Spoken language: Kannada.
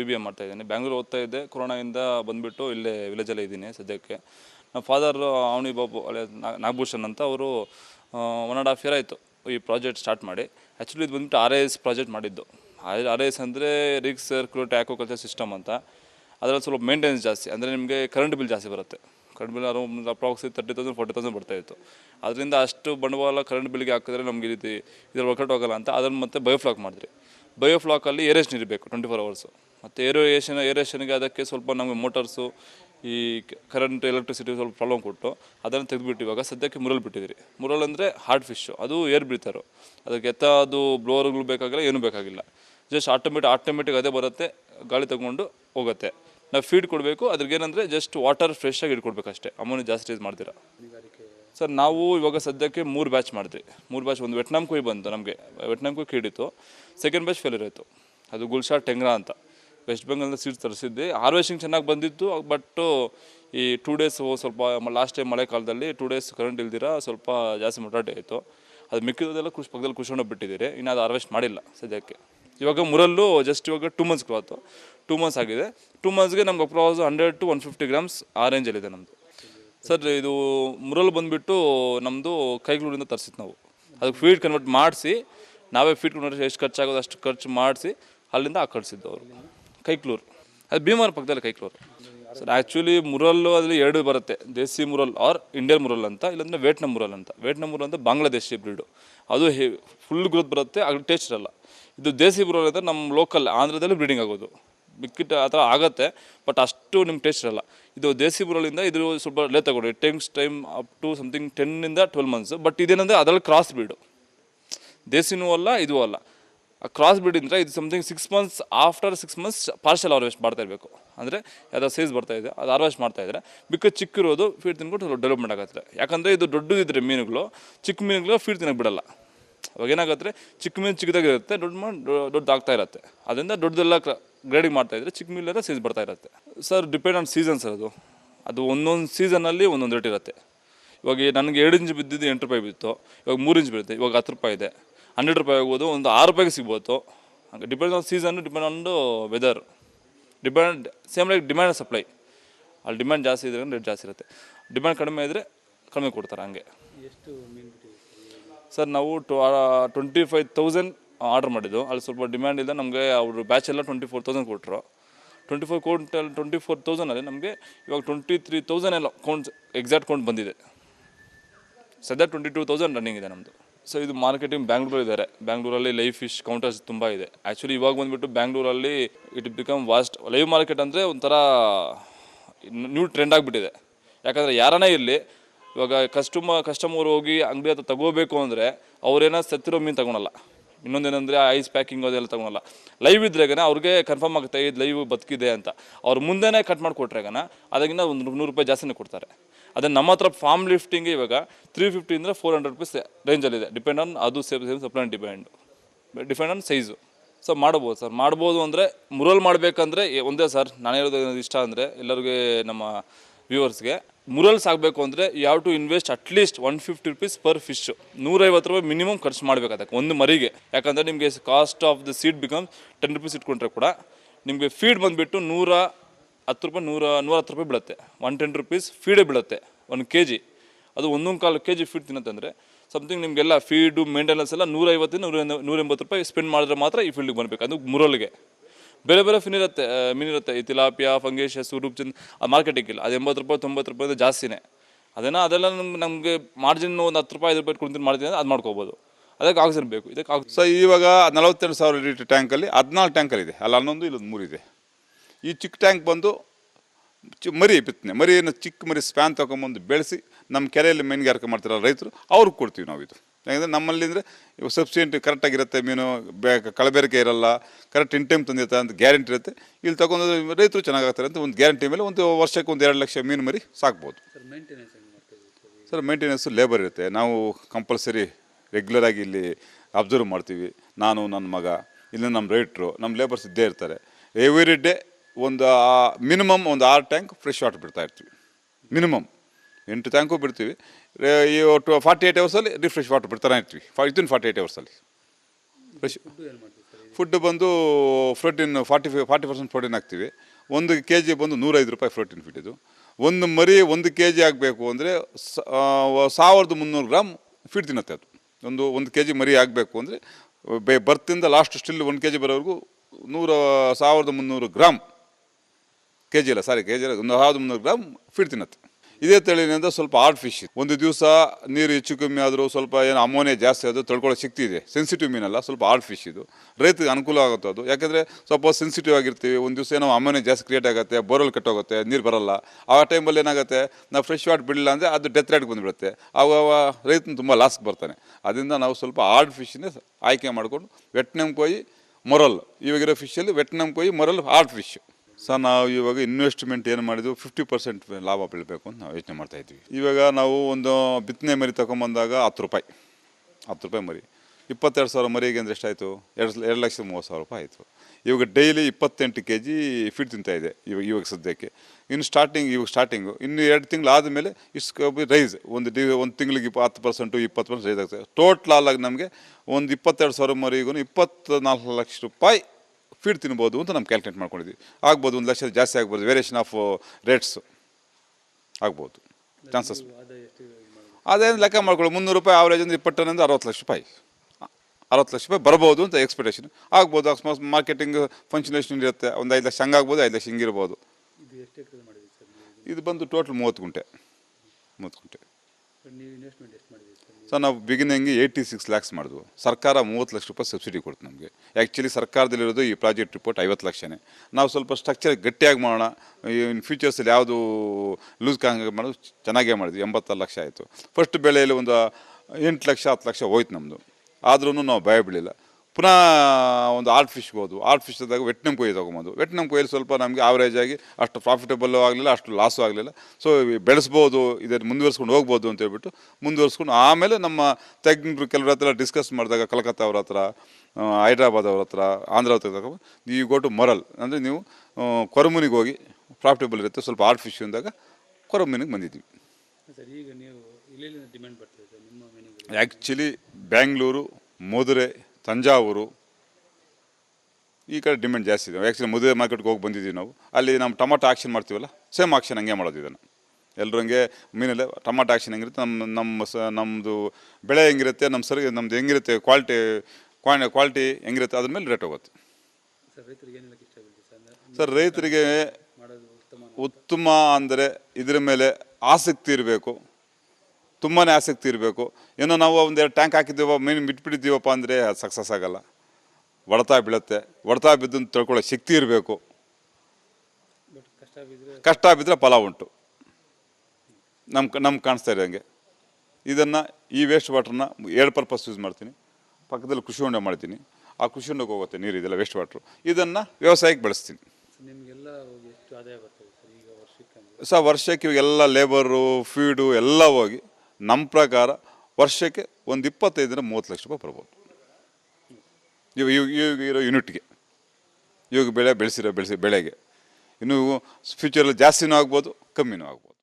ಬಿ ಬಿ ಎಂ ಮಾಡ್ತಾ ಇದ್ದೀನಿ. ಬ್ಯಾಂಗ್ಳೂರು ಓದ್ತಾ ಇದ್ದೆ. ಕೊರೋನಾಯಿಂದ ಬಂದುಬಿಟ್ಟು ಇಲ್ಲೇ ವಿಲೇಜಲ್ಲೇ ಇದ್ದೀನಿ ಸದ್ಯಕ್ಕೆ. ನಮ್ಮ ಫಾದರ್ ಅವನಿ ಬಾಬು ಅಲ್ಲೇ ನಾಗಭೂಷಣ್ ಅಂತ ಅವರು ಒನ್ ಆ್ಯಂಡ್ ಹಾಫ್ ಇಯರ್ ಆಯಿತು ಈ ಪ್ರಾಜೆಕ್ಟ್ ಸ್ಟಾರ್ಟ್ ಮಾಡಿ. ಆ್ಯಕ್ಚುಲಿ ಇದು ಬಂದುಬಿಟ್ಟು ಆರ್ ಎಸ್ ಪ್ರಾಜೆಕ್ಟ್ ಮಾಡಿದ್ದು. ಆರ್ ಎಸ್ ಅಂದರೆ ರಿಕ್ಸ್ ಸರ್ಕ್ಯುಲೇಟ್ ಆ್ಯಕ್ವಕಲ್ಚರ್ ಸಿಸ್ಟಮ್ ಅಂತ. ಅದರಲ್ಲಿ ಸ್ವಲ್ಪ ಮೇಂಟೆನೆನ್ಸ್ ಜಾಸ್ತಿ. ಅಂದರೆ ನಿಮಗೆ ಕರೆಂಟ್ ಬಿಲ್ ಜಾಸ್ತಿ ಬರುತ್ತೆ. Current bill around approx thirty thousand forty thousand ಬರ್ತಾ ಇತ್ತು. ಅದರಿಂದ ಅಷ್ಟು ಬಂಡವಾಳ ಕರೆಂಟ್ ಬಿಲ್ಗೆ ಹಾಕಿದ್ರೆ ನಮಗೆ ರೀತಿ ಇದ್ರಲ್ಲಿ ವರ್ಕೌಟ್ ಹೋಗಲ್ಲ ಅಂತ ಅದನ್ನು ಮತ್ತೆ ಬಯೋಫ್ಲಾಕ್ ಮಾಡಿದ್ರಿ. ಬಯೋಫ್ಲಾಕಲ್ಲಿ ಏರೇಜ್ ನೀರು ಬೇಕು ಟ್ವೆಂಟಿ ಫೋರ್ ಅವರ್ಸು ಮತ್ತು ಏರೋಯೇಷನ್ ಏರೇಷನ್ಗೆ ಅದಕ್ಕೆ ಸ್ವಲ್ಪ ನಮಗೆ ಮೋಟರ್ಸು, ಈ ಕರೆಂಟ್ ಎಲೆಕ್ಟ್ರಿಸಿಟಿ ಸ್ವಲ್ಪ ಪ್ರಾಬ್ಲಮ್ ಕೊಟ್ಟು ಅದನ್ನು ತೆಗೆದುಬಿಟ್ಟು ಇವಾಗ ಸದ್ಯಕ್ಕೆ ಮುರಲ್ ಬಿಟ್ಟಿದ್ದೀರಿ. ಮುರಲ್ ಅಂದರೆ ಹಾರ್ಡ್ ಫಿಶ್ಶು ಅದು ಏರ್ ಬೀಳ್ತಾರೋ ಅದಕ್ಕೆ ಎತ್ತ ಅದು ಬ್ಲೋರ್ಗಳು ಬೇಕಾಗಿಲ್ಲ, ಏನೂ ಬೇಕಾಗಿಲ್ಲ. ಜಸ್ಟ್ ಆಟೋಮೆಟಿಕ್ ಆಟೋಮೆಟಿಕ್ ಅದೇ ಬರುತ್ತೆ, ಗಾಳಿ ತಗೊಂಡು ಹೋಗುತ್ತೆ. ನಾವು ಫೀಡ್ ಕೊಡಬೇಕು ಅದ್ರಿಗೇನಂದರೆ ಜಸ್ಟ್ ವಾಟರ್ ಫ್ರೆಶ್ ಆಗಿ ಅಷ್ಟೇ ಅಮೌಂಟ್ ಜಾಸ್ತಿ ಯೂಸ್ ಮಾಡ್ತೀರಾ? ಸರ್, ನಾವು ಇವಾಗ ಸದ್ಯಕ್ಕೆ ಮೂರು ಬ್ಯಾಚ್ ಮಾಡಿದ್ವಿ. ಮೂರು ಬ್ಯಾಚ್ ಒಂದು ವೆಟ್ನಾಮ್ ಕುಯ್ ಬಂತು ನಮಗೆ. ವೆಟ್ನಾಮ್ ಕುಯ್ ಕೀಡಿತ್ತು ಸೆಕೆಂಡ್ ಬ್ಯಾಚ್ ಫೇಲ್ಯೂರ್ ಆಯಿತು. ಅದು ಗುಲ್ಶಾ ಟೆಂಗ್ರಾ ಅಂತ. ವೆಸ್ಟ್ ಬೆಂಗಾಲ್ನ ಸೀಡ್ಸ್ ತರಿಸಿದ್ದೆ ಹಾರ್ವೆಸ್ಟಿಂಗ್ ಚೆನ್ನಾಗಿ ಬಂದಿತ್ತು ಬಟ್ಟು ಈ ಟೂ ಡೇಸ್ ಸ್ವಲ್ಪ ಲಾಸ್ಟ್ ಟೈಮ್ ಮಳೆಗಾಲದಲ್ಲಿ ಟೂ ಡೇಸ್ ಕರೆಂಟ್ ಇಲ್ದಿರ ಸ್ವಲ್ಪ ಜಾಸ್ತಿ ಮೊಟಾಟೆ ಆಯಿತು. ಅದು ಮಿಕ್ಕಿದ್ದೆಲ್ಲ ಕೃಷಿ ಪಕ್ಕದಲ್ಲಿ ಕುಶ್ಕೊಂಡು ಬಿಟ್ಟಿದ್ದೀರಿ, ಇನ್ನು ಅದು ಹಾರ್ವೆಸ್ಟ್ ಮಾಡಿಲ್ಲ ಸದ್ಯಕ್ಕೆ. ಇವಾಗ ಮುರಲ್ಲು ಜಸ್ಟ್ ಇವಾಗ ಟೂ ಮಂತ್ಸ್ ಕ್ಲಾತು ಟೂ ಮಂತ್ಸ್ ಆಗಿದೆ. ಟೂ ಮಂತ್ಸ್ಗೆ ನಮ್ಗೆ approx hundred to one fifty grams ಆ ರೇಂಜಲ್ಲಿದೆ ನಮ್ಮದು ಸರ್, ಇದು ಮುರಲ್ ಬಂದುಬಿಟ್ಟು ನಮ್ಮದು ಕೈಗಳೂರಿಂದ ತರಿಸಿತ್ತು ನಾವು. ಅದಕ್ಕೆ ಫೀಡ್ ಕನ್ವರ್ಟ್ ಮಾಡಿಸಿ, ನಾವೇ ಫೀಡ್ ಕನ್ವರ್ಟ್ ಎಷ್ಟು ಖರ್ಚಾಗೋದು ಅಷ್ಟು ಖರ್ಚು ಮಾಡಿಸಿ, ಅಲ್ಲಿಂದ ಆ ಕಳಿಸಿದ್ದು ಅವರು. ಕೈಕ್ಲೂರು ಅದು ಭೀಮಾರ ಪಕ್ಕದಲ್ಲಿ ಕೈಕ್ಲೂರು ಸರ್ ಆ್ಯಕ್ಚುಲಿ ಮುರಲ್ಲು ಅದರಲ್ಲಿ ಎರಡು ಬರುತ್ತೆ. ದೇಸಿ ಮುರಲ್ ಆರ್ ಇಂಡಿಯನ್ ಮುರಲ್ ಅಂತ, ಇಲ್ಲಾಂದರೆ ವೇಟ್ನಮ್ ಮುರಲ್ ಅಂತ. ವೇಟ್ನಮ್ ಮುರಲ್ ಅಂತ ಬಾಂಗ್ಲಾದೇಶಿ ಬ್ರೀಡು ಅದು ಹೆ ಫುಲ್ ಗ್ರೋತ್ ಬರುತ್ತೆ, ಅದು ಟೇಸ್ಟ್ ಇರಲ್ಲ. ಇದು ದೇಸಿ ಮುರಲ್ ಅಂದರೆ ನಮ್ಮ ಲೋಕಲ್ ಆಂಧ್ರದಲ್ಲಿ ಬ್ರೀಡಿಂಗ್ ಆಗೋದು. ಬಿಕ್ಕಿಟ್ಟು ಆ ಥರ ಆಗುತ್ತೆ ಬಟ್ ಅಷ್ಟು ನಿಮ್ಮ ಟೇಸ್ಟ್ ಇರಲ್ಲ. ಇದು ದೇಸಿ ಮುರಲಿಂದ ಇದು ಸ್ವಲ್ಪ ಲೇ ತಗೊಳ್ಳಿ tens time up to something ಟೆನ್ನಿಂದ twelve months but ಇದೇನಂದರೆ ಅದರಲ್ಲಿ ಕ್ರಾಸ್ ಬ್ರೀಡು ದೇಸಿನೂ ಅಲ್ಲ, ಇದು ಅಲ್ಲ. ಕ್ರಾಸ್ ಅಂದರೆ ಇದು something six months after six months partial harvest ಮಾಡ್ತಾ ಇರಬೇಕು. ಅಂದರೆ ಯಾವುದೋ ಸೈಜ್ ಬರ್ತಾ ಇದೆ, ಅದು ಹಾರ್ವೆಸ್ಟ್ ಮಾಡ್ತಾ ಇದ್ದಾರೆ ಬಿಕಾಸ್ ಚಿಕ್ಕಿರೋದು ಫೀಡ್ ತಿನ್ಕೊಂಡು ಡೆವಲಪ್ಮೆಂಟ್ ಆಗುತ್ತೆ. ಯಾಕಂದರೆ ಇದು ದೊಡ್ಡದಿದ್ರೆ ಮೀನುಗಳು, ಚಿಕ್ಕ ಮೀನುಗಳು ಫೀಡ್ ತಿನ್ನಕ್ಕೆ ಬಿಡಲ್ಲ. ಅವಾಗ ಏನಾಗುತ್ತೆ, ಚಿಕ್ಕ ಮೀನು ಚಿಕ್ಕದಾಗಿರುತ್ತೆ, ದೊಡ್ಡ ಮೀನು ದೊಡ್ಡದಾಗ್ತಾ ಇರುತ್ತೆ. ಅದರಿಂದ ದೊಡ್ಡದೆಲ್ಲ ಗ್ರೇಡಿಂಗ್ ಮಾಡ್ತಾ ಇದ್ರೆ ಚಿಕ್ಕ ಮೀನೆಲ್ಲ ಸೈಜ್ ಬರ್ತಾ ಇರುತ್ತೆ. Sir depend on season sir ಅದು. ಅದು ಒಂದೊಂದು ಸೀಸನಲ್ಲಿ ಒಂದೊಂದು ರೇಟ್ ಇರುತ್ತೆ. ಇವಾಗ ನನಗೆ ಎರಡು ಇಂಚ್ ಬಿದ್ದಿದ್ದು ಎಂಟು ರೂಪಾಯಿ ಬಿತ್ತು, ಇವಾಗ ಮೂರು ಇಂಚ್ ಬೀಳುತ್ತೆ ಇವಾಗ ಹತ್ತು ರೂಪಾಯಿ ಇದೆ. ಹನ್ನೆರಡು ರೂಪಾಯಿ ಆಗ್ಬೋದು ಒಂದು ಆರು ರೂಪಾಯಿಗೆ ಸಿಗ್ಬೋದು. ಹಂಗೆ depend on season depend on weather depend same like demand supply ಅಲ್ಲಿ ಡಿಮ್ಯಾಂಡ್ ಜಾಸ್ತಿ ಇದ್ರೆ ರೇಟ್ ಜಾಸ್ತಿ ಇರುತ್ತೆ. ಡಿಮ್ಯಾಂಡ್ ಕಡಿಮೆ ಇದ್ದರೆ ಕಡಿಮೆ ಕೊಡ್ತಾರೆ ಹಂಗೆ. ಎಷ್ಟು ಸರ್? ನಾವು ಟ್ವೆಂಟಿ ಫೈವ್ ತೌಸಂಡ್ ಆರ್ಡ್ರ್ ಮಾಡಿದ್ದು. ಅಲ್ಲಿ ಸ್ವಲ್ಪ ಡಿಮ್ಯಾಂಡ್ ಇಲ್ಲ ನಮಗೆ ಅವರು ಬ್ಯಾಚ್ ಎಲ್ಲ ಟ್ವೆಂಟಿ ಫೋರ್ ತೌಸಂಡ್ ಕೊಟ್ಟರು ಟ್ವೆಂಟಿ ಫೋರ್ ಕೌಂಟಲ್ಲಿ ಟ್ವೆಂಟಿ ಫೋರ್ ತೌಸಂಡಲ್ಲಿ ನಮಗೆ ಇವಾಗ ಟ್ವೆಂಟಿ ತ್ರೀ ತೌಸಂಡ್ ಎಲ್ಲ ಕೌಂಟ್ಸ್ ಎಕ್ಸಾಕ್ಟ್ ಕೌಂಟ್ ಬಂದಿದೆ. ಸದ್ಯ ಟ್ವೆಂಟಿ ಟೂ ತೌಸಂಡ್ ರನ್ನಿಂಗ್ ಇದೆ ನಮ್ಮದು ಸೊ ಇದು ಮಾರ್ಕೆಟಿಂಗ್ ಬ್ಯಾಂಗ್ಳೂರಲ್ಲಿ ಇದ್ದಾರೆ. ಬ್ಯಾಂಗ್ಳೂರಲ್ಲಿ ಲೈವ್ ಫಿಶ್ ಕೌಂಟರ್ಸ್ ತುಂಬ ಇದೆ. ಆ್ಯಕ್ಚುಲಿ ಇವಾಗ ಬಂದುಬಿಟ್ಟು ಬ್ಯಾಂಗ್ಳೂರಲ್ಲಿ it become vast live market ಅಂದರೆ ಒಂಥರ ನ್ಯೂ ಟ್ರೆಂಡ್ ಆಗಿಬಿಟ್ಟಿದೆ. ಯಾಕಂದರೆ ಯಾರನೇ ಇರಲಿ, ಇವಾಗ ಕಸ್ಟಮ ಕಸ್ಟಮರ್ ಹೋಗಿ ಅಂಗಡಿ ಹತ್ರ ತಗೋಬೇಕು ಅಂದರೆ ಅವ್ರೇನೋ ಸತ್ತಿರೋ ಮೀನು ತಗೊಳಲ್ಲ. ಇನ್ನೊಂದೇನೆಂದರೆ ಐಸ್ ಪ್ಯಾಕಿಂಗ್ ಅದೆಲ್ಲ ತಗೊಳಲ್ಲ. ಲೈವ್ ಇದ್ರೆಗನ ಅವ್ರಿಗೆ ಕನ್ಫರ್ಮ್ ಆಗುತ್ತೆ ಇದು ಲೈವ್ ಬದುಕಿದೆ ಅಂತ. ಅವ್ರು ಮುಂದೆನೇ ಕಟ್ ಮಾಡಿ ಕೊಟ್ರೆಗನ ಅದಕ್ಕಿಂತ ಒಂದು ನೂರು ರೂಪಾಯಿ ಜಾಸ್ತಿನೇ ಕೊಡ್ತಾರೆ. ಅದೇ ನಮ್ಮ ಹತ್ರ ಫಾರ್ಮ್ ಲಿಫ್ಟಿಂಗ್ ಇವಾಗ ತ್ರೀ ಫಿಫ್ಟಿಯಿಂದ ಫೋರ್ ಹಂಡ್ರೆಡ್ ರುಪೀಸ್ ರೇಂಜಲ್ಲಿದೆ ಡಿಪೆಂಡ್ ಆನ್ ಅದು same same supply depend depend on size so ಮಾಡ್ಬೋದು ಸರ್ ಮಾಡ್ಬೋದು ಅಂದರೆ ಮುರಲ್ ಮಾಡಬೇಕಂದ್ರೆ ಒಂದೇ ಸರ್ ನಾನು ಹೇಳೋದು ಇಷ್ಟ ಅಂದರೆ ಎಲ್ಲರಿಗೆ ನಮ್ಮ ವ್ಯೂವರ್ಸ್ಗೆ ಮುರಲ್ಸ್ ಆಗಬೇಕು ಅಂದರೆ ಯಾವ to invest at least one fifty rupees per fish ನೂರೈವತ್ತು ರೂಪಾಯಿ ಮಿನಿಮಮ್ ಖರ್ಚು ಮಾಡಬೇಕು ಅದಕ್ಕೆ, ಒಂದು ಮರಿಗೆ. ಯಾಕಂದರೆ ನಿಮಗೆ cost of the seed become ten rupees ಇಟ್ಕೊಂಡ್ರೆ ಕೂಡ ನಿಮಗೆ ಫೀಡ್ ಬಂದುಬಿಟ್ಟು ನೂರ ಹತ್ತು ರೂಪಾಯಿ ನೂರ ನೂರ ಹತ್ತು ರೂಪಾಯಿ ಬೀಳುತ್ತೆ. ಒನ್ ಟೆನ್ ರುಪೀಸ್ ಫೀಡೇ ಬೀಳುತ್ತೆ. ಒಂದು ಕೆ ಜಿ ಅದು ಒಂದೊಂದು ಕಾಲು ಕೆ ಜಿ ಫೀಡ್ ತಿನ್ನತ್ತಂದರೆ ಸಮಥಿಂಗ್ ನಿಮಗೆಲ್ಲ ಫೀಡು ಮೇಂಟೆನೆನ್ಸ್ ಎಲ್ಲ ನೂರೈವತ್ತಿಂದ ನೂರ ನೂರ ಎಂಬತ್ತು ರೂಪಾಯಿ ಸ್ಪೆಂಡ್ ಮಾಡಿದ್ರೆ ಮಾತ್ರ ಈ ಫೀಲ್ಡಿಗೆ ಬರಬೇಕು ಅದು ಮುರಲ್ಗೆ ಬೇರೆ ಬೇರೆ ಫಿನ್ ಇರುತ್ತೆ ಮೀನ್ ಇರುತ್ತೆ. ಈ ತಿಲಾಪಿಯಾ ಫಂಗೇಶ ಆ ಮಾರ್ಕೆಟಿಗೆ ಇಲ್ಲ. ಅದು ಎಂಬತ್ತು ರೂಪಾಯಿ, ತೊಂಬತ್ತು ರೂಪಾಯಿ ಜಾಸ್ತಿನೇ. ಅದನ್ನು ಅದೆಲ್ಲ ನಮ್ಗೆ ನಮಗೆ ಮಾರ್ಜಿನ್ ಒಂದು ಹತ್ತು ರೂಪಾಯಿ, ಐದು ರೂಪಾಯಿ ಕೊಡ್ತೀನಿ ಮಾಡ್ತೀನಿ ಅಂದರೆ ಅದು ಮಾಡ್ಕೋಬೋದು. ಅದಕ್ಕೆ ಆಕ್ಸಿಜನ್ ಬೇಕು. ಇದಕ್ಕೆ ಸೊ ಇವಾಗ ನಲವತ್ತೆರಡು ಸಾವಿರ ಲೀಟರ್ ಟ್ಯಾಂಕಲ್ಲಿ ಹದಿನಾಲ್ಕು ಟ್ಯಾಂಕರ್ ಇದೆ. ಅಲ್ಲಿ, ಹನ್ನೊಂದು, ಇಲ್ಲೊಂದು ಮೂರಿದೆ ಈ ಚಿಕ್ಕ ಟ್ಯಾಂಕ್ ಬಂದು ಚಿ ಮರಿ ಬಿತ್ತನೆ. ಮರಿಯನ್ನು ಚಿಕ್ಕ ಮರಿ ಸ್ಪ್ಯಾನ್ ತೊಗೊಂಬಂದು ಬೆಳೆಸಿ ನಮ್ಮ ಕೆರೆಯಲ್ಲಿ ಮೀನುಗಾರಿಕೆ ಮಾಡ್ತಾರಲ್ಲ ರೈತರು ಅವ್ರಿಗೆ ಕೊಡ್ತೀವಿ ನಾವು ಇದು. ಯಾಕಂದರೆ ನಮ್ಮಲ್ಲಿ ಅಂದರೆ ಸಬ್ಸಿಡೆಂಟ್ ಕರೆಕ್ಟಾಗಿರುತ್ತೆ ಮೀನು ಬೇ ಕಳಬೇರಿಕೆ ಇರಲ್ಲ ಕರೆಕ್ಟ್ ಇನ್ ಟೈಮ್ ತಂದಿರುತ್ತೆ ಅಂತ ಗ್ಯಾರಂಟಿ ಇರುತ್ತೆ. ಇಲ್ಲಿ ತಗೊಂಡು ರೈತರು ಚೆನ್ನಾಗಾಗ್ತಾರೆ ಅಂತ ಒಂದು ಗ್ಯಾರಂಟಿ ಮೇಲೆ ಒಂದು ವರ್ಷಕ್ಕೆ ಒಂದು ಎರಡು ಲಕ್ಷ ಮೀನು ಮರಿ ಸಾಕ್ಬೋದು. ಸರ್ ಮೇಂಟೆನೆನ್ಸು ಲೇಬರ್ ಇರುತ್ತೆ. ನಾವು ಕಂಪಲ್ಸರಿ ರೆಗ್ಯುಲರಾಗಿ ಇಲ್ಲಿ ಅಬ್ಸರ್ವ್ ಮಾಡ್ತೀವಿ. ನಾನು ನನ್ನ ಮಗ ಇಲ್ಲಿ ನಮ್ಮ ರೈಟ್ರು ನಮ್ಮ ಲೇಬರ್ಸ್ ಇದ್ದೇ ಇರ್ತಾರೆ. ಎವ್ರಿ ಡೇ ಒಂದು ಮಿನಿಮಮ್ ಒಂದು ಆರು ಟ್ಯಾಂಕ್ ಫ್ರೆಶ್ ವಾಟರ್ ಬಿಡ್ತಾ ಇರ್ತೀವಿ. ಮಿನಿಮಮ್ ಎಂಟು ಟ್ಯಾಂಕು ಬಿಡ್ತೀವಿ. ಈ ಈ ಫಾರ್ಟಿ ಏಯ್ಟ್ ಅವರ್ಸಲ್ಲಿ ರಿಫ್ರೆಶ್ ವಾಟರ್ ಬಿಡ್ತಾನೆ ಇರ್ತೀವಿ. ಫಾ ವಿತಿನ್ ಫಾರ್ಟಿ ಏಯ್ಟ್ ಅವರ್ಸಲ್ಲಿ ಫ್ರೆಶ್ ಫುಡ್ ಬಂದು protein forty five forty percent protein ಹಾಕ್ತೀವಿ. ಒಂದು ಕೆ ಜಿ ಬಂದು ನೂರೈದು ರೂಪಾಯಿ ಪ್ರೋಟೀನ್ ಫೀಡ್ ಇದು. ಒಂದು ಮರಿ ಒಂದು ಕೆ ಜಿ ಆಗಬೇಕು ಅಂದರೆ ಸಾವಿರದ ಮುನ್ನೂರು ಗ್ರಾಮ್ ಫೀಡ್ ತಿನ್ನುತ್ತೆ ಅದು. ಒಂದು ಒಂದು ಕೆ ಜಿ ಮರಿ ಆಗಬೇಕು ಅಂದರೆ ಬೇ ಬರ್ತಿಂದ ಲಾಸ್ಟ್ ಸ್ಟಿಲ್ ಒಂದು ಕೆ ಜಿ ಬರೋವರೆಗೂ ನೂರ ಸಾವಿರದ ಮುನ್ನೂರು ಗ್ರಾಮ್ ಕೆ ಜಿ ಇಲ್ಲ ಸಾರಿ ಕೆ ಜಿ ಒಂದು ಹಾದು ಮುನ್ನೂರು ಗ್ರಾಮ್ ಫೀಡ್ ತಿನ್ನತ್ತೆ. ಇದೇ ತಳಿನಿಂದ ಸ್ವಲ್ಪ ಆರ್ಟ್ ಫಿಶ್ ಒಂದು ದಿವಸ ನೀರು ಹೆಚ್ಚು ಕಮ್ಮಿ ಆದರೂ ಸ್ವಲ್ಪ ಏನು ಅಮೋನಿಯಾ ಜಾಸ್ತಿ ಆದರೂ ತಳ್ಕೊಳ್ಳೋ ಶಕ್ತಿ ಇದೆ. ಸೆನ್ಸಿಟಿವ್ ಮೀನಲ್ಲ, ಸ್ವಲ್ಪ ಹಾರ್ಡ್ ಫಿಶ್ ಇದು. ರೈತರಿಗೆ ಅನುಕೂಲ ಆಗುತ್ತೆ ಅದು. ಯಾಕೆಂದರೆ ಸ್ವಲ್ಪ ಸೆನ್ಸಿಟಿವ್ ಆಗಿರ್ತೀವಿ, ಒಂದು ದಿವಸ ಏನೋ ಅಮೋನಿಯಾ ಜಾಸ್ತಿ ಕ್ರಿಯೇಟ್ ಆಗುತ್ತೆ ಬೋರಲ್ ಕಟ್ಟೋಗುತ್ತೆ, ನೀರು ಬರಲ್ಲ. ಆ ಟೈಮಲ್ಲಿ ಏನಾಗುತ್ತೆ, ನಾವು ಫ್ರೆಶ್ ವಾಟ್ ಬಿಡಲಿಲ್ಲ ಅಂದರೆ ಅದು ಡೆತ್ ರೇಟ್ ಬಂದುಬಿಡುತ್ತೆ. ಆವಾಗ ರೈತನ ತುಂಬ ಲಾಸ್ಗೆ ಬರ್ತಾನೆ. ಅದರಿಂದ ನಾವು ಸ್ವಲ್ಪ ಹಾರ್ಡ್ ಫಿಶ್ನೇ ಆಯ್ಕೆ ಮಾಡಿಕೊಂಡು ವೆಟ್ನಮ್ ಕೊಯ್ ಮೊರಲ್ ಇವಾಗಿರೋ ಫಿಶಲ್ಲಿ Vietnam koi murrel hard fish sir, ನಾವು ಇವಾಗ ಇನ್ವೆಸ್ಟ್ಮೆಂಟ್ ಏನು ಮಾಡಿದ್ವಿ ಫಿಫ್ಟಿ ಪರ್ಸೆಂಟ್ ಲಾಭ ಬೀಳಬೇಕು ಅಂತ ನಾವು ಯೋಚನೆ ಮಾಡ್ತಾ ಇದ್ವಿ. ಇವಾಗ ನಾವು ಒಂದು ಬಿತ್ತನೆ ಮರಿ ತೊಗೊಂಬಂದಾಗ ಹತ್ತು ರೂಪಾಯಿ ಹತ್ತು ರೂಪಾಯಿ ಮರಿ. ಇಪ್ಪತ್ತೆರಡು ಸಾವಿರ ಮರಿಗೆ ಅಂದರೆ ಎಷ್ಟಾಯಿತು? ಎರಡು ಎರಡು ಲಕ್ಷದ ಮೂವತ್ತು ಸಾವಿರ ರೂಪಾಯಿ ಆಯಿತು. ಇವಾಗ ಡೈಲಿ ಇಪ್ಪತ್ತೆಂಟು ಕೆ ಜಿ ಫೀಡ್ ತಿಂತಾ ಇದೆ ಇವಾಗ ಇವಾಗ ಸದ್ಯಕ್ಕೆ. ಇನ್ನು ಸ್ಟಾರ್ಟಿಂಗ್ ಇವಾಗ ಸ್ಟಾರ್ಟಿಂಗು ಇನ್ನು ಎರಡು ತಿಂಗಳು ಆದಮೇಲೆ ಇಷ್ಟು ರೈಸ್ ಒಂದು ಡಿ, ಒಂದು ತಿಂಗಳಿಗೆ ಇಪ್ಪ, ಹತ್ತು ಪರ್ಸೆಂಟು ಇಪ್ಪತ್ತು ಪರ್ಸೆಂಟ್ ರೈಸ್ ಆಗ್ತದೆ. ಟೋಟ್ಲ್ ಆಗಿ ನಮಗೆ ಒಂದು ಇಪ್ಪತ್ತೆರಡು ಸಾವಿರ ಮರಿಗೂ ಇಪ್ಪತ್ನಾಲ್ಕು ಲಕ್ಷ ರೂಪಾಯಿ ಫೀಡ್ ತಿನ್ಬೋದು ಅಂತ ನಮ್ಮ ಕ್ಯಾಲ್ಕುಲೇಟ್ ಮಾಡ್ಕೊಂಡಿದ್ವಿ. ಆಗ್ಬೋದು ಒಂದು ಲಕ್ಷ ಜಾಸ್ತಿ ಆಗ್ಬೋದು ವೇರಿಯೇಷನ್ ಆಫ್ ರೇಟ್ಸ್ ಆಗ್ಬೋದು ಚಾನ್ಸಸ್ ಅದೇನು ಲೆಕ್ಕ ಮಾಡ್ಕೊಳ್ಳಿ ಮುನ್ನೂರು ರೂಪಾಯಿ ಆವ್ರೇಜ್ ಅಂದ್ರೆ ಅಂದರೆ ಅರವತ್ತು ಲಕ್ಷ ರೂಪಾಯಿ. ಅರವತ್ತು ಲಕ್ಷ ರೂಪಾಯಿ ಬರ್ಬೋದು ಅಂತ ಎಕ್ಸ್ಪೆಕ್ಟೇಷನ್ ಆಗ್ಬೋದು ಅಕಸ್ಮಾತ್ ಮಾರ್ಕೆಟಿಂಗ್ ಫಂಕ್ಷನೇಷನ್ ಇರುತ್ತೆ ಒಂದು ಐದು ಲಕ್ಷ ಹಂಗಾಗ್ಬೋದು ಐದು ಲಕ್ಷ ಹಿಂಗಿರ್ಬೋದು ಇದು ಬಂದು ಟೋಟಲ್ ಮೂವತ್ತು ಗುಂಟೆ. ಮೂವತ್ತು ಗುಂಟೆ. ಸರ್ ನಾವು ಬಿಗಿನಿಂಗ್ ಏಯ್ಟಿ ಸಿಕ್ಸ್ ಲ್ಯಾಕ್ಸ್ ಮಾಡಿದ್ವು ಸರ್ಕಾರ ಮೂವತ್ತು ಲಕ್ಷ ರೂಪಾಯಿ ಸಬ್ಸಿಡಿ ಕೊಡ್ತು ನಮಗೆ. ಆ್ಯಕ್ಚುಲಿ ಸರ್ಕಾರದಲ್ಲಿರೋದು ಈ ಪ್ರಾಜೆಕ್ಟ್ ರಿಪೋರ್ಟ್ ಐವತ್ತು ಲಕ್ಷನೇ. ನಾವು ಸ್ವಲ್ಪ ಸ್ಟ್ರಕ್ಚರ್ ಗಟ್ಟಿಯಾಗಿ ಮಾಡೋಣ. ಇನ್ ಫ್ಯೂಚರ್ಸಲ್ಲಿ ಯಾವುದು ಲೂಸ್ ಕಾಂಗ್ ಮಾಡೋದು ಚೆನ್ನಾಗೇ ಮಾಡಿದ್ವಿ. ಎಂಬತ್ತಾರು ಲಕ್ಷ ಆಯಿತು. ಫಸ್ಟ್ ಬೆಳೆಯಲ್ಲಿ ಒಂದು ಎಂಟು ಲಕ್ಷ, ಹತ್ತು ಲಕ್ಷ ಹೋಯ್ತು ನಮ್ಮದು ಆದ್ರೂ ನಾವು ಭಯ ಬೀಳಿಲ್ಲ. ಪುನಃ ಒಂದು ಆರ್ಟ್ ಫಿಶ್ ಹೋದು. ಆರ್ಟ್ ಫಿಶ್ ಆದಾಗ ವೆಟ್ನಮ್ ಕೊಯ್ಯಿ ತೊಗೊಬೋದು. ವೆಟ್ನಮ್ ಕೊಯ್ಯಲ್ಲಿ ಸ್ವಲ್ಪ ನಮಗೆ ಆವರೇಜ್ ಆಗಿ ಅಷ್ಟು ಪ್ರಾಫಿಟಬಲ್ಲು ಆಗಲಿಲ್ಲ ಅಷ್ಟು ಲಾಸು ಆಗಲಿಲ್ಲ. ಸೊ ಬೆಳೆಸ್ಬೋದು ಇದನ್ನು ಮುಂದುವರ್ಸ್ಕೊಂಡು ಹೋಗ್ಬೋದು ಅಂತ ಹೇಳ್ಬಿಟ್ಟು ಮುಂದುವರ್ಸ್ಕೊಂಡು ಆಮೇಲೆ ನಮ್ಮ ತಜ್ಞರು ಕೆಲವ್ರ ಹತ್ರ ಡಿಸ್ಕಸ್ ಮಾಡಿದಾಗ ಕಲ್ಕತ್ತಾ ಅವ್ರ ಹತ್ರ ಹೈದ್ರಾಬಾದ್ ಅವ್ರ ಹತ್ರ ಆಂಧ್ರ ಹತ್ರ ತಗೊಂಡು ನೀವು ಗೋ ಟು ಮೊರಲ್ ಅಂದರೆ ನೀವು ಕೊರಮುನಿಗೆ ಹೋಗಿ ಪ್ರಾಫಿಟಬಲ್ ಇರುತ್ತೆ. ಸ್ವಲ್ಪ ಆರ್ಟ್ ಫಿಶ್ ಅಂದಾಗ ಕೊರಮುನಿಗೆ ಬಂದಿದ್ವಿ ಈಗ ನೀವು ಡಿಮ್ಯಾಂಡ್ ಆ್ಯಕ್ಚುಲಿ ಬ್ಯಾಂಗ್ಳೂರು ಮಧುರೆ ತಂಜಾವೂರು ಈ ಕಡೆ ಡಿಮ್ಯಾಂಡ್ ಜಾಸ್ತಿ ಇದೆ. ಆ್ಯಕ್ಚುಲಿ ಮದುವೆ ಮಾರ್ಕೆಟ್ಗೆ ಹೋಗಿ ಬಂದಿದ್ದೀವಿ ನಾವು. ಅಲ್ಲಿ ನಮ್ಮ ಟೊಮಾಟೊ ಆಕ್ಷನ್ ಮಾಡ್ತೀವಲ್ಲ ಸೇಮ್ ಆಕ್ಷನ್ ಹಂಗೆ ಮಾಡೋದು ಇದನ್ನು. ಎಲ್ಲರೂ ಹಂಗೆ ಮೀನಲ್ಲೇ ಟೊಮಾಟೊ ಆಕ್ಷನ್ ಹೆಂಗಿರುತ್ತೆ ನಮ್ಮ ನಮ್ಮ ಸ ನಮ್ಮದು ಬೆಳೆ ಹೆಂಗಿರುತ್ತೆ ನಮ್ಮ ಸರಿ ನಮ್ದು ಹೆಂಗಿರುತ್ತೆ ಕ್ವಾಲಿಟಿ ಕ್ವಾನ್ ಕ್ವಾಲಿಟಿ ಹೆಂಗಿರುತ್ತೆ ಅದ್ರ ಮೇಲೆ ರೇಟ್ ಹೋಗುತ್ತೆ. ಸರ್ ರೈತರಿಗೆ ಉತ್ತಮ ಅಂದರೆ ಇದ್ರ ಮೇಲೆ ಆಸಕ್ತಿ ಇರಬೇಕು. ತುಂಬಾ ಆಸಕ್ತಿ ಇರಬೇಕು. ಏನೋ ನಾವು ಒಂದೆರಡು ಟ್ಯಾಂಕ್ ಹಾಕಿದ್ದೀವ ಮೀನು ಬಿಟ್ಬಿಟ್ಟಿದ್ದೀವಪ್ಪ ಅಂದರೆ ಅದು ಸಕ್ಸಸ್ ಆಗಲ್ಲ. ಹೊಡೆತ ಬೀಳುತ್ತೆ. ಹೊಡೆತ ಬಿದ್ದು ತಿಳ್ಕೊಳ್ಳೋ ಶಕ್ತಿ ಇರಬೇಕು. ಕಷ್ಟ ಬಿದ್ದರೆ ಫಲ ಉಂಟು. ನಮ್ಮ ನಮ್ಗೆ ಕಾಣಿಸ್ತಾ ಇರೋಂಗೆ ಇದನ್ನು ಈ ವೇಸ್ಟ್ ವಾಟ್ರನ್ನ ಎರಡು ಪರ್ಪಸ್ ಯೂಸ್ ಮಾಡ್ತೀನಿ. ಪಕ್ಕದಲ್ಲಿ ಕೃಷಿ ಹೊಂಡ ಮಾಡ್ತೀನಿ. ಆ ಕೃಷಿ ಹೊಂಡಕ್ಕೆ ಹೋಗುತ್ತೆ ನೀರು ಇದೆಲ್ಲ ವೇಸ್ಟ್ ವಾಟ್ರು ಇದನ್ನು ವ್ಯವಸಾಯಕ್ಕೆ ಬಳಸ್ತೀನಿ. ಸರ್ ಹೋಗಿ ವರ್ಷಕ್ಕೆ? ಇವಾಗೆಲ್ಲ ಲೇಬರು ಫೀಡು ಎಲ್ಲ ಹೋಗಿ. ನಮ್ಮ ಪ್ರಕಾರ ವರ್ಷಕ್ಕೆ ಒಂದು ಇಪ್ಪತ್ತೈದರಿಂದ ಮೂವತ್ತು ಲಕ್ಷ ರೂಪಾಯಿ ಬರ್ಬೋದು. ಇವಾಗ ಇವಾಗ ಇರೋ ಯೂನಿಟ್ಗೆ. ಇವಾಗ ಬೆಳೆ ಬೆಳೆಸಿರೋ ಬೆಳೆಸಿ ಬೆಳೆಗೆ. ಇನ್ನು ಫ್ಯೂಚರಲ್ಲಿ ಜಾಸ್ತಿನೂ ಆಗ್ಬೋದು, ಕಮ್ಮಿನೂ ಆಗ್ಬೋದು.